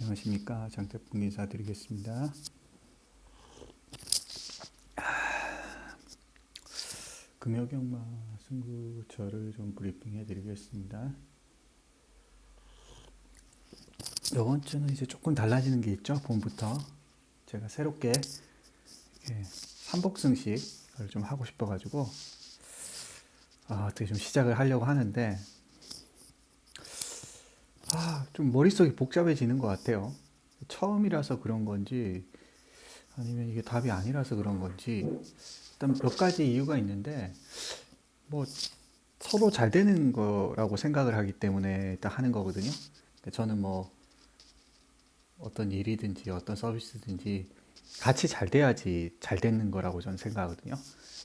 안녕하십니까 장태풍 인사드리겠습니다. 금요경마 승부처를 좀 브리핑해드리겠습니다. 이번 주는 이제 조금 달라지는 게 있죠. 봄부터 제가 새롭게 삼복승식을 좀 하고 싶어가지고 아, 어떻게 좀 시작을 하려고 하는데 아, 좀 머릿속이 복잡해지는 것 같아요. 처음이라서 그런 건지 아니면 이게 답이 아니라서 그런 건지 일단 몇 가지 이유가 있는데 뭐 서로 잘 되는 거라고 생각을 하기 때문에 일단 하는 거거든요. 저는 뭐 어떤 일이든지 어떤 서비스든지 같이 잘 돼야지 잘 되는 거라고 저는 생각하거든요.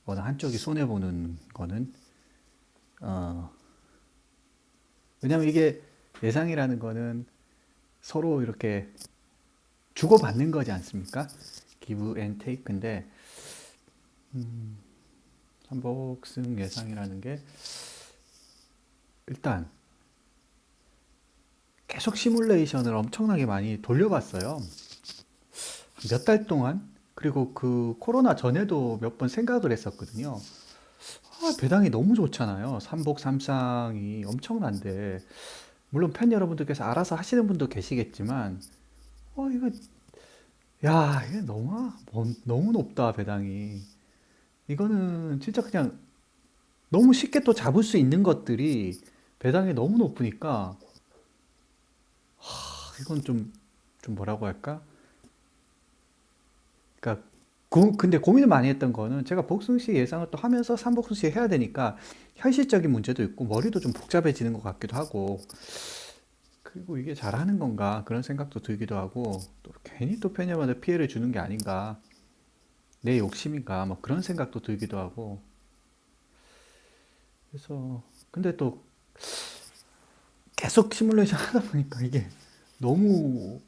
어느 한쪽이 손해 보는 거는 어 왜냐면 이게 예상이라는 거는 서로 이렇게 주고받는 거지 않습니까? give and take인데 음, 삼복승 예상이라는 게 일단 계속 시뮬레이션을 엄청나게 많이 돌려봤어요. 몇 달 동안 그리고 그 코로나 전에도 몇 번 생각을 했었거든요. 아, 배당이 너무 좋잖아요. 삼복 삼상이 엄청난데 물론 팬 여러분들께서 알아서 하시는 분도 계시겠지만 어 이거 야 이게 너무 먼- 너무 높다 배당이 이거는 진짜 그냥 너무 쉽게 또 잡을 수 있는 것들이 배당이 너무 높으니까 하, 이건 좀 좀 뭐라고 할까? 그러니까 고, 근데 고민을 많이 했던 거는 제가 복승식 예상을 또 하면서 삼복승식 해야 되니까 현실적인 문제도 있고 머리도 좀 복잡해지는 것 같기도 하고 그리고 이게 잘하는 건가 그런 생각도 들기도 하고 또 괜히 또 팬여한테 피해를 주는 게 아닌가 내 욕심인가 뭐 그런 생각도 들기도 하고. 그래서 근데 또 계속 시뮬레이션 하다 보니까 이게 너무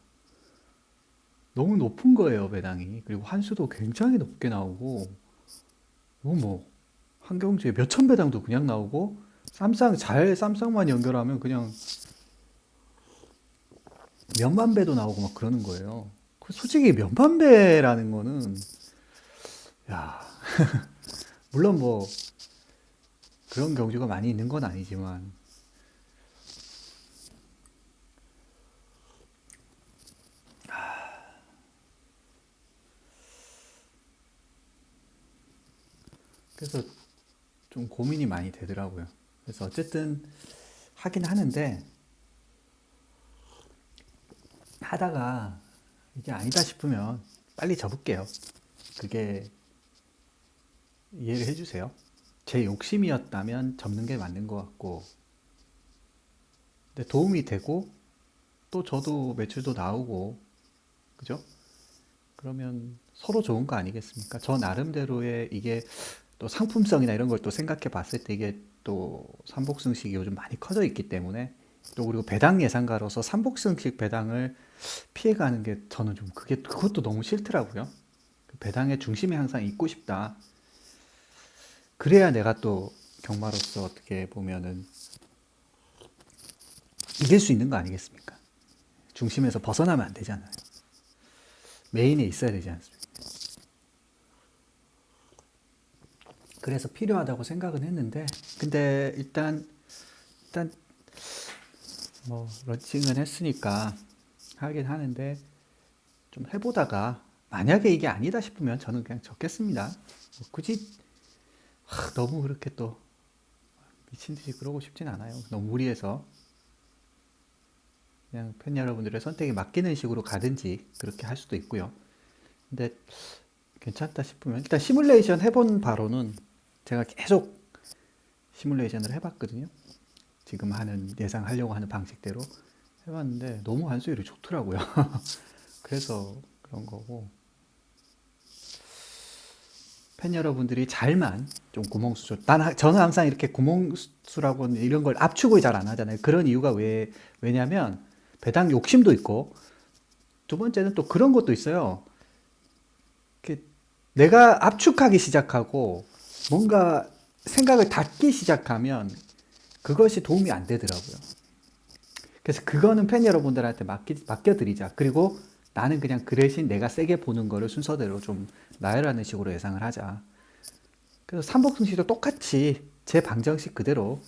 너무 높은 거예요 배당이. 그리고 환수도 굉장히 높게 나오고. 뭐 한경주에 몇천 배당도 그냥 나오고 쌈쌍 잘 쌈쌍만 연결하면 그냥 몇만 배도 나오고 막 그러는 거예요. 그 솔직히 몇만 배라는 거는 야. 물론 뭐 그런 경주가 많이 있는 건 아니지만 그래서 좀 고민이 많이 되더라고요. 그래서 어쨌든 하긴 하는데 하다가 이게 아니다 싶으면 빨리 접을게요. 그게 이해를 해주세요. 제 욕심이었다면 접는 게 맞는 것 같고, 근데 도움이 되고 또 저도 매출도 나오고, 그죠? 그러면 서로 좋은 거 아니겠습니까? 저 나름대로의 이게 또 상품성이나 이런 걸 또 생각해 봤을 때 이게 또 삼복승식이 요즘 많이 커져 있기 때문에 또 그리고 배당 예상가로서 삼복승식 배당을 피해가는 게 저는 좀 그게 그것도 너무 싫더라고요. 그 배당의 중심에 항상 있고 싶다. 그래야 내가 또 경마로서 어떻게 보면은 이길 수 있는 거 아니겠습니까? 중심에서 벗어나면 안 되잖아요. 메인에 있어야 되지 않습니까? 그래서 필요하다고 생각은 했는데, 근데 일단 일단 뭐 런칭은 했으니까 하긴 하는데 좀 해보다가 만약에 이게 아니다 싶으면 저는 그냥 적겠습니다. 뭐 굳이 하, 너무 그렇게 또 미친 듯이 그러고 싶진 않아요. 너무 무리해서 그냥 팬 여러분들의 선택에 맡기는 식으로 가든지 그렇게 할 수도 있고요. 근데 괜찮다 싶으면 일단 시뮬레이션 해본 바로는 제가 계속 시뮬레이션을 해봤거든요. 지금 하는 예상하려고 하는 방식대로 해봤는데 너무 환수율이 좋더라고요. 그래서 그런 거고 팬 여러분들이 잘만 좀 구멍수 난 하- 저는 항상 이렇게 구멍수라고 이런 걸 압축을 잘 안 하잖아요. 그런 이유가 왜 왜냐면 배당 욕심도 있고 두 번째는 또 그런 것도 있어요. 내가 압축하기 시작하고 뭔가 생각을 닫기 시작하면 그것이 도움이 안 되더라고요. 그래서 그거는 팬 여러분들한테 맡기, 맡겨드리자. 그리고 나는 그냥 그 대신 내가 세게 보는 거를 순서대로 좀 나열하는 식으로 예상을 하자. 그래서 삼복승식도 똑같이 제 방정식 그대로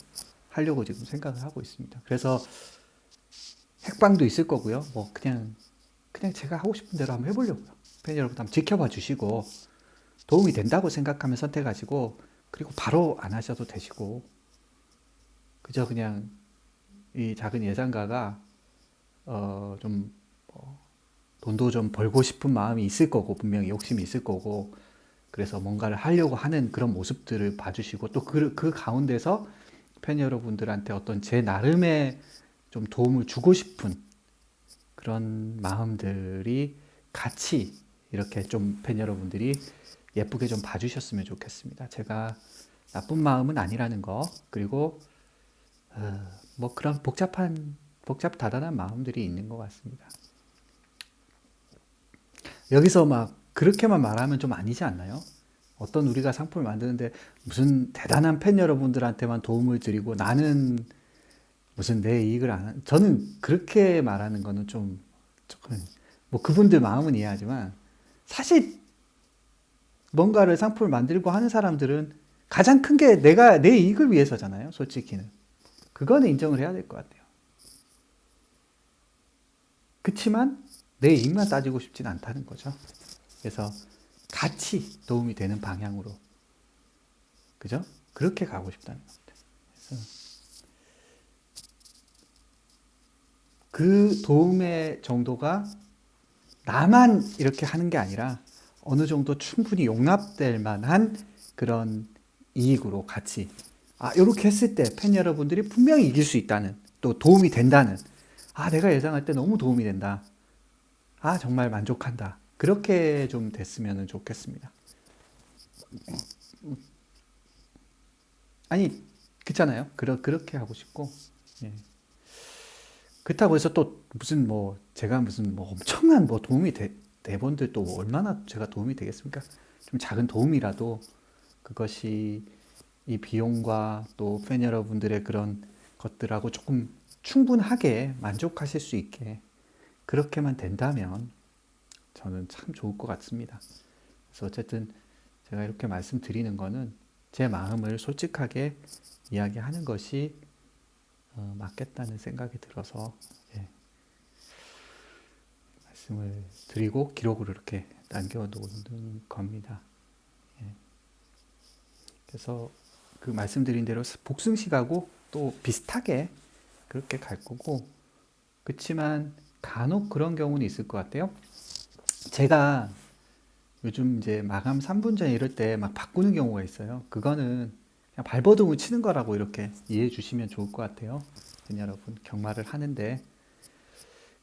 하려고 지금 생각을 하고 있습니다. 그래서 핵방도 있을 거고요. 뭐 그냥 그냥 제가 하고 싶은 대로 한번 해보려고요. 팬 여러분 한번 지켜봐 주시고 도움이 된다고 생각하면 선택하시고 그리고 바로 안 하셔도 되시고 그저 그냥 이 작은 예상가가 어좀 뭐 돈도 좀 벌고 싶은 마음이 있을 거고 분명히 욕심이 있을 거고 그래서 뭔가를 하려고 하는 그런 모습들을 봐주시고 또그 그 가운데서 팬 여러분들한테 어떤 제 나름의 좀 도움을 주고 싶은 그런 마음들이 같이 이렇게 좀 팬 여러분들이 예쁘게 좀 봐주셨으면 좋겠습니다. 제가 나쁜 마음은 아니라는 거 그리고 어, 뭐 그런 복잡한 복잡 다단한 마음들이 있는 것 같습니다. 여기서 막 그렇게만 말하면 좀 아니지 않나요? 어떤 우리가 상품을 만드는데 무슨 대단한 팬 여러분들한테만 도움을 드리고 나는 무슨 내 이익을 안 한, 저는 그렇게 말하는 거는 좀 조금 뭐 그분들 마음은 이해하지만 사실 뭔가를 상품을 만들고 하는 사람들은 가장 큰 게 내가 내 이익을 위해서잖아요. 솔직히는 그거는 인정을 해야 될 것 같아요. 그렇지만 내 이익만 따지고 싶진 않다는 거죠. 그래서 같이 도움이 되는 방향으로 그죠? 그렇게 가고 싶다는 겁니다. 그래서 그 도움의 정도가 나만 이렇게 하는 게 아니라 어느 정도 충분히 용납될 만한 그런 이익으로 같이 아 이렇게 했을 때 팬 여러분들이 분명히 이길 수 있다는 또 도움이 된다는 아 내가 예상할 때 너무 도움이 된다 아 정말 만족한다 그렇게 좀 됐으면 좋겠습니다 아니 그렇잖아요 그러, 그렇게 하고 싶고 예. 그렇다고 해서 또 무슨 뭐 제가 무슨 뭐 엄청난 뭐 도움이 돼 대본들 또 얼마나 제가 도움이 되겠습니까? 좀 작은 도움이라도 그것이 이 비용과 또 팬 여러분들의 그런 것들하고 조금 충분하게 만족하실 수 있게 그렇게만 된다면 저는 참 좋을 것 같습니다. 그래서 어쨌든 제가 이렇게 말씀드리는 거는 제 마음을 솔직하게 이야기하는 것이 어, 맞겠다는 생각이 들어서 예. 말씀을 드리고 기록으로 이렇게 남겨놓는 겁니다. 예. 그래서 그 말씀드린 대로 복승식하고 또 비슷하게 그렇게 갈 거고 그렇지만 간혹 그런 경우는 있을 것 같아요. 제가 요즘 이제 마감 3분 전 이럴 때 막 바꾸는 경우가 있어요. 그거는 그냥 발버둥을 치는 거라고 이렇게 이해해 주시면 좋을 것 같아요. 여러분 경마를 하는데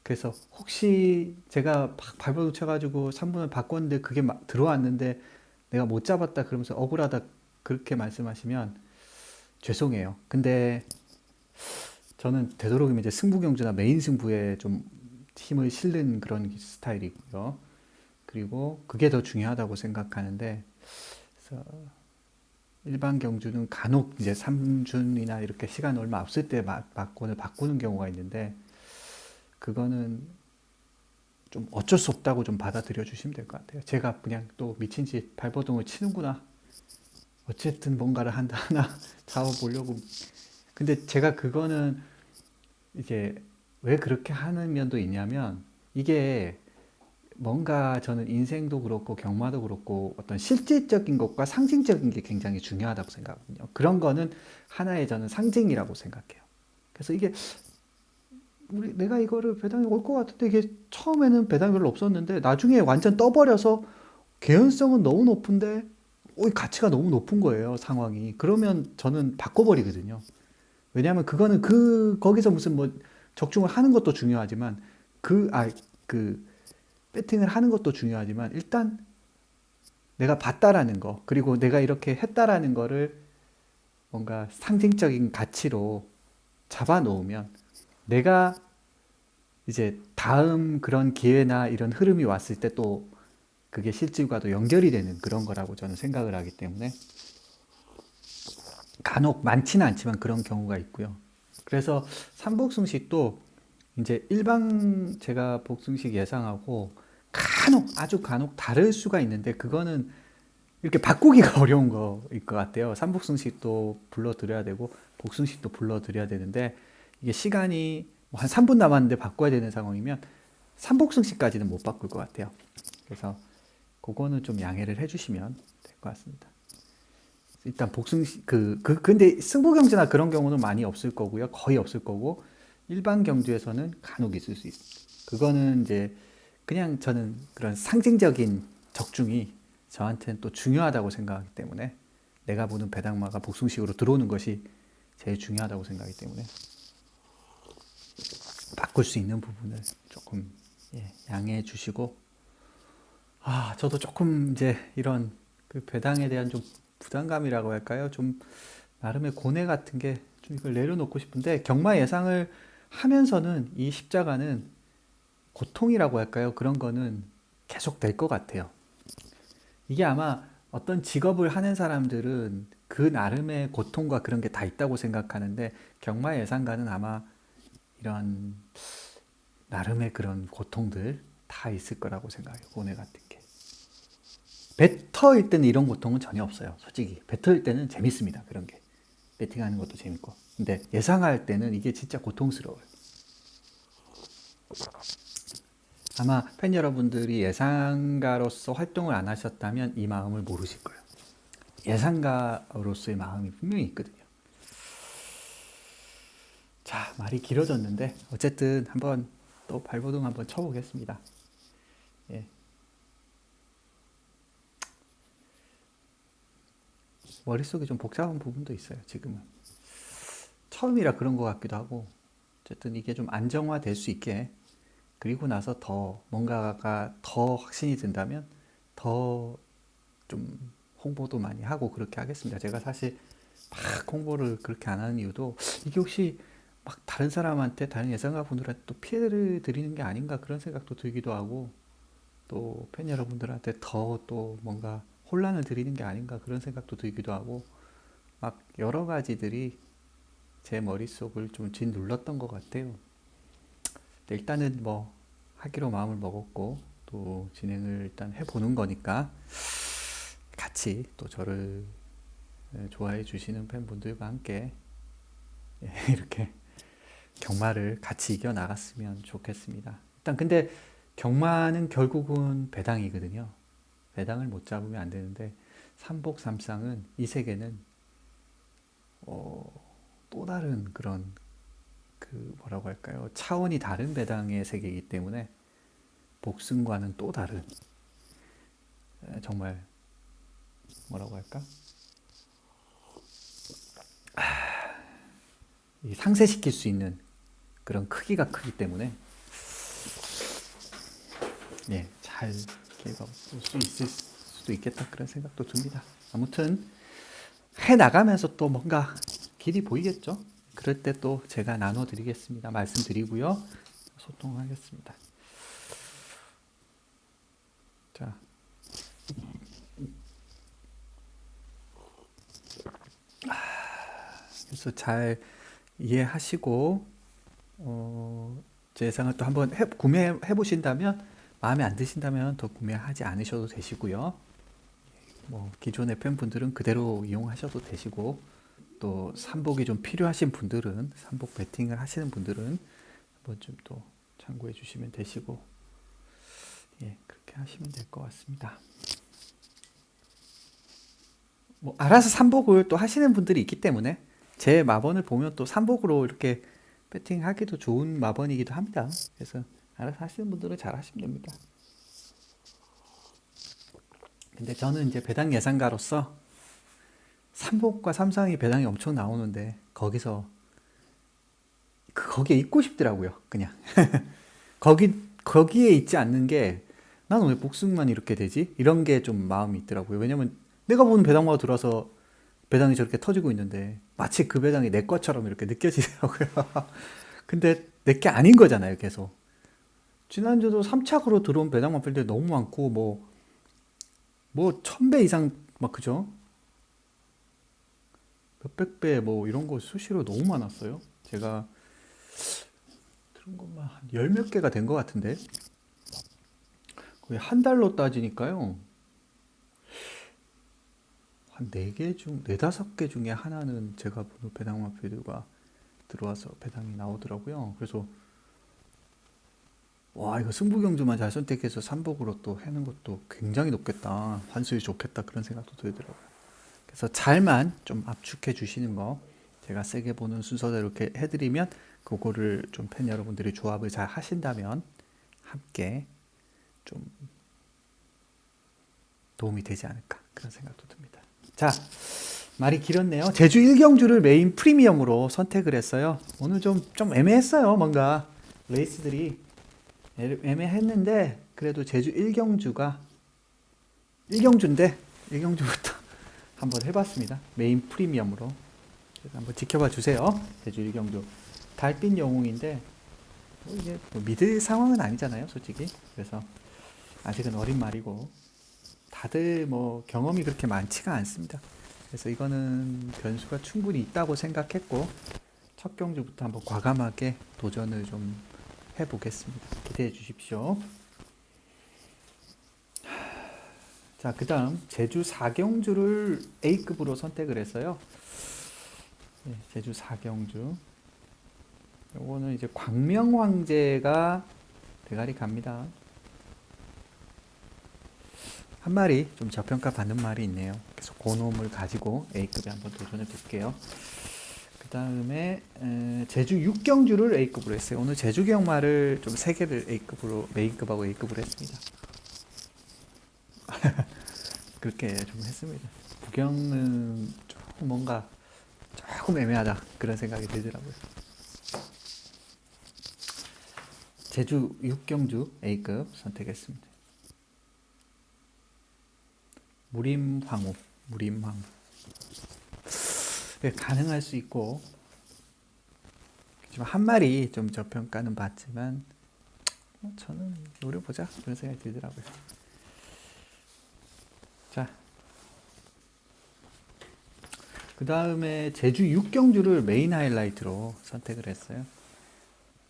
그래서 혹시 제가 발버둥 쳐가지고 3분을 바꿨는데 그게 들어왔는데 내가 못 잡았다 그러면서 억울하다 그렇게 말씀하시면 죄송해요. 근데 저는 되도록이면 이제 승부 경주나 메인 승부에 좀 힘을 실는 그런 스타일이고요. 그리고 그게 더 중요하다고 생각하는데 일반 경주는 간혹 이제 3준이나 이렇게 시간 얼마 없을 때 막권을 바꾸는 경우가 있는데 그거는 좀 어쩔 수 없다고 좀 받아들여 주시면 될 것 같아요. 제가 그냥 또 미친 듯이 발버둥을 치는구나. 어쨌든 뭔가를 한다 하나 잡아보려고. 근데 제가 그거는 이게 왜 그렇게 하는 면도 있냐면 이게 뭔가 저는 인생도 그렇고 경마도 그렇고 어떤 실질적인 것과 상징적인 게 굉장히 중요하다고 생각하거든요. 그런 거는 하나의 저는 상징이라고 생각해요. 그래서 이게 우리 내가 이거를 배당이 올 것 같은데 이게 처음에는 배당이 별로 없었는데 나중에 완전 떠버려서 개연성은 너무 높은데 오, 가치가 너무 높은 거예요 상황이 그러면 저는 바꿔버리거든요 왜냐하면 그거는 그 거기서 무슨 뭐 적중을 하는 것도 중요하지만 그 아그 배팅을 하는 것도 중요하지만 일단 내가 봤다라는 거 그리고 내가 이렇게 했다라는 거를 뭔가 상징적인 가치로 잡아 놓으면 내가 이제 다음 그런 기회나 이런 흐름이 왔을 때 또 그게 실질과도 연결이 되는 그런 거라고 저는 생각을 하기 때문에 간혹 많지는 않지만 그런 경우가 있고요. 그래서 삼복승식도 이제 일방 제가 복승식 예상하고 간혹 아주 간혹 다를 수가 있는데 그거는 이렇게 바꾸기가 어려운 거일 것 같아요. 삼복승식도 불러드려야 되고 복승식도 불러드려야 되는데 이게 시간이 뭐한 3분 남았는데 바꿔야 되는 상황이면 삼복승식까지는 못 바꿀 것 같아요. 그래서 그거는 좀 양해를 해주시면 될 것 같습니다. 일단 복승식 그, 그 근데 승부 경주나 그런 경우는 많이 없을 거고요. 거의 없을 거고 일반 경주에서는 간혹 있을 수 있습니다. 그거는 이제 그냥 저는 그런 상징적인 적중이 저한테는 또 중요하다고 생각하기 때문에 내가 보는 배당마가 복숭식으로 들어오는 것이 제일 중요하다고 생각하기 때문에 바꿀 수 있는 부분을 조금 예, 양해해 주시고 아 저도 조금 이제 이런 그 배당에 대한 좀 부담감이라고 할까요? 좀 나름의 고뇌 같은 게 좀 이걸 내려놓고 싶은데 경마 예상을 하면서는 이 십자가는 고통이라고 할까요? 그런 거는 계속 될 것 같아요. 이게 아마 어떤 직업을 하는 사람들은 그 나름의 고통과 그런 게 다 있다고 생각하는데 경마 예상가는 아마 이런 나름의 그런 고통들 다 있을 거라고 생각해요. 고뇌 같은 게. 배터일 때는 이런 고통은 전혀 없어요. 솔직히. 배터일 때는 재밌습니다. 그런 게. 배팅하는 것도 재밌고. 근데 예상할 때는 이게 진짜 고통스러워요. 아마 팬 여러분들이 예상가로서 활동을 안 하셨다면 이 마음을 모르실 거예요. 예상가로서의 마음이 분명히 있거든요. 자, 말이 길어졌는데 어쨌든 한번 또 발버둥 한번 쳐보겠습니다. 예. 머릿속에 좀 복잡한 부분도 있어요, 지금은. 처음이라 그런 것 같기도 하고, 어쨌든 이게 좀 안정화될 수 있게, 그리고 나서 더 뭔가가 더 확신이 든다면 더 좀 홍보도 많이 하고 그렇게 하겠습니다. 제가 사실 막 홍보를 그렇게 안 하는 이유도 이게 혹시 막 다른 사람한테, 다른 예상가 분들한테 또 피해를 드리는 게 아닌가 그런 생각도 들기도 하고, 또 팬 여러분들한테 더 또 뭔가 혼란을 드리는 게 아닌가 그런 생각도 들기도 하고 막 여러 가지들이 제 머릿속을 좀 짓눌렀던 것 같아요. 근데 일단은 뭐 하기로 마음을 먹었고 또 진행을 일단 해보는 거니까 같이 또 저를 예, 좋아해 주시는 팬분들과 함께 예, 이렇게 경마를 같이 이겨 나갔으면 좋겠습니다. 일단 근데 경마는 결국은 배당이거든요. 배당을 못 잡으면 안 되는데 삼복 삼상은 이 세계는 어, 또 다른 그런 그 뭐라고 할까요? 차원이 다른 배당의 세계이기 때문에 복승과는 또 다른 에, 정말 뭐라고 할까? 상쇄시킬 수 있는 그런 크기가 크기 때문에 예, 잘 기회가 올수 있을 수도 있겠다 그런 생각도 듭니다. 아무튼 해 나가면서 또 뭔가 길이 보이겠죠? 그럴 때 또 제가 나눠드리겠습니다. 말씀드리고요. 소통하겠습니다. 자. 그래서 잘 이해하시고 어, 제 예상을 또 한번 해, 구매해 보신다면 마음에 안 드신다면 더 구매하지 않으셔도 되시고요. 뭐 기존의 팬분들은 그대로 이용하셔도 되시고 또 삼복이 좀 필요하신 분들은 삼복 베팅을 하시는 분들은 한번 좀 또 참고해 주시면 되시고 예 그렇게 하시면 될 것 같습니다. 뭐 알아서 삼복을 또 하시는 분들이 있기 때문에 제 마번을 보면 또 삼복으로 이렇게 배팅하기도 좋은 마번이기도 합니다. 그래서 알아서 하시는 분들은 잘 하시면 됩니다. 근데 저는 이제 배당 예상가로서 삼복과 삼상이 배당이 엄청 나오는데 거기서 그 거기에 있고 싶더라고요. 그냥 거기 거기에 있지 않는 게 나는 왜 복숭만 이렇게 되지? 이런 게 좀 마음이 있더라고요. 왜냐면 내가 보는 배당마가 들어와서 배당이 저렇게 터지고 있는데 마치 그 배당이 내 것처럼 이렇게 느껴지더라고요. 근데 내 게 아닌 거잖아요, 계속. 지난주도 3착으로 들어온 배당만 필때 너무 많고 뭐뭐천배 이상 막 그죠? 몇백 배 뭐 이런 거 수시로 너무 많았어요. 제가 그런 것만 한열몇 개가 된 것 같은데. 거의 한 달로 따지니까요. 한 네 개 중 네다섯 개 중에 하나는 제가 보는 배당 마필들과 들어와서 배당이 나오더라고요. 그래서 와 이거 승부경주만 잘 선택해서 삼복으로 또 해는 것도 굉장히 높겠다. 환수율 좋겠다. 그런 생각도 들더라고요 그래서 잘만 좀 압축해 주시는 거 제가 세게 보는 순서대로 이렇게 해드리면 그거를 좀 팬 여러분들이 조합을 잘 하신다면 함께 좀 도움이 되지 않을까 그런 생각도 듭니다. 자 말이 길었네요. 제주 1경주를 메인 프리미엄으로 선택을 했어요. 오늘 좀 좀 애매했어요. 뭔가 레이스들이 애- 애매했는데 그래도 제주 1경주가 1경주인데 1경주부터 한번 해봤습니다. 메인 프리미엄으로 한번 지켜봐 주세요. 제주 1경주 달빛 영웅인데 뭐 이게 뭐 믿을 상황은 아니잖아요, 솔직히. 그래서 아직은 어린 말이고 다들 뭐 경험이 그렇게 많지가 않습니다. 그래서 이거는 변수가 충분히 있다고 생각했고 첫 경주부터 한번 과감하게 도전을 좀 해보겠습니다. 기대해 주십시오. 자, 그 다음 제주 4경주를 A급으로 선택을 했어요. 네, 제주 4경주. 요거는 이제 광명 황제가 대가리 갑니다. 한 마리 좀 저평가 받는 말이 있네요. 그래서 고놈을 가지고 A급에 한번 도전해 볼게요. 그 다음에 제주 6경주를 A급으로 했어요. 오늘 제주 경마를 좀세 개를 A급으로 메인급하고 A급으로 했습니다. 그렇게 좀 했습니다. 부경은 조금 뭔가 조금 애매하다 그런 생각이 들더라고요. 제주 6경주 A급 선택했습니다. 무림황후, 무림황후. 네, 가능할 수 있고, 한 마리 좀 저평가는 받지만, 뭐 저는 노려보자 그런 생각이 들더라고요. 자, 그 다음에 제주 6경주를 메인 하이라이트로 선택을 했어요.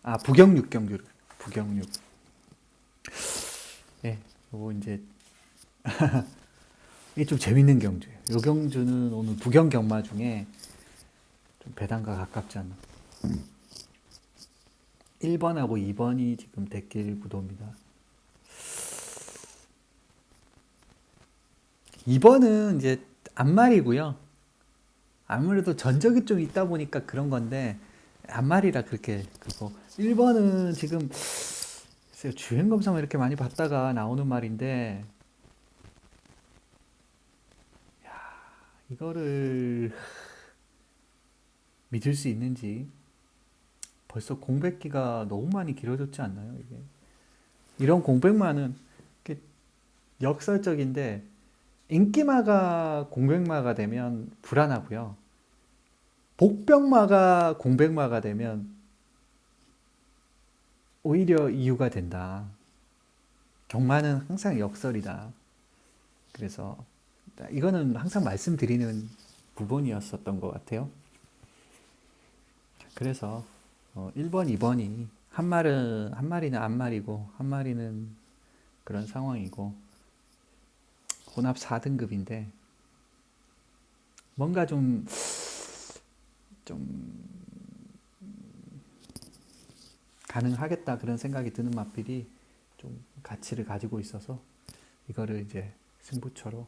아, 부경 6경주를. 부경 6. 예, 요거 이제, 이게 좀 재밌는 경주예요. 요 경주는 오늘 부경 경마 중에 좀 배당과 가깝지 않나. 1번하고 2번이 지금 대길 구도입니다. 2번은 이제 앞말이고요. 아무래도 전적이 좀 있다 보니까 그런 건데 앞말이라 그렇게 그거 1번은 지금 주행 검사만 이렇게 많이 받다가 나오는 말인데 야, 이거를 믿을 수 있는지 벌써 공백기가 너무 많이 길어졌지 않나요, 이게? 이런 공백만은 역설적인데 인기마가 공백마가 되면 불안하고요. 복병마가 공백마가 되면 오히려 이유가 된다. 경마는 항상 역설이다. 그래서 이거는 항상 말씀드리는 부분이었었던 것 같아요. 그래서 어, 1번, 2번이 한 말은 한 마리는 앞말이고 한 마리는 그런 상황이고 혼합 4등급인데 뭔가 좀 좀 가능하겠다 그런 생각이 드는 마필이 좀 가치를 가지고 있어서 이거를 이제 승부처로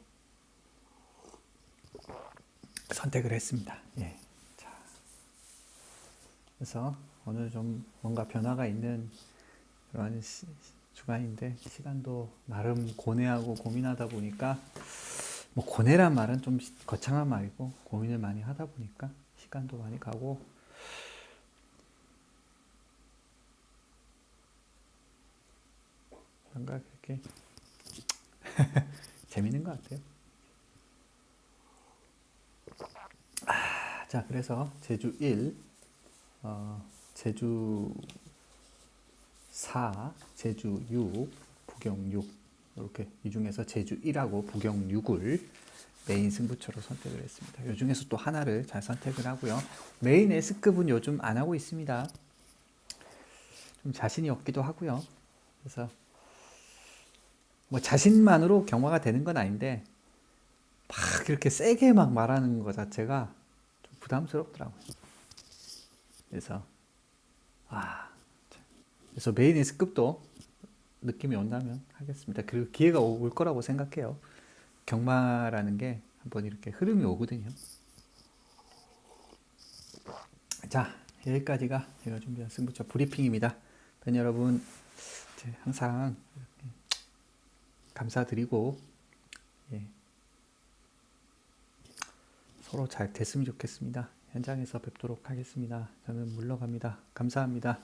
선택을 했습니다. 예. 자. 그래서 오늘 좀 뭔가 변화가 있는 그런 시, 주간인데 시간도 나름 고뇌하고 고민하다 보니까 뭐 고뇌란 말은 좀 거창한 말이고 고민을 많이 하다 보니까 시간도 많이 가고 뭔가 그렇게 재밌는 것 같아요. 아, 자, 그래서 제주 1, 어, 제주 4, 제주 6, 부경 6 이렇게 이 중에서 제주 1하고 부경 6을 메인 승부처로 선택을 했습니다. 이 중에서 또 하나를 잘 선택을 하고요. 메인 S급은 요즘 안 하고 있습니다. 좀 자신이 없기도 하고요. 그래서 뭐 자신만으로 경화가 되는 건 아닌데 막 이렇게 세게 막 말하는 것 자체가 좀 부담스럽더라고요. 그래서 아 참. 그래서 메인 S급도 느낌이 온다면 하겠습니다. 그리고 기회가 오- 올 거라고 생각해요. 경마라는 게 한번 이렇게 흐름이 오거든요. 자, 여기까지가 제가 준비한 승부처 브리핑입니다. 팬 여러분, 항상 감사드리고, 예, 서로 잘 됐으면 좋겠습니다. 현장에서 뵙도록 하겠습니다. 저는 물러갑니다. 감사합니다.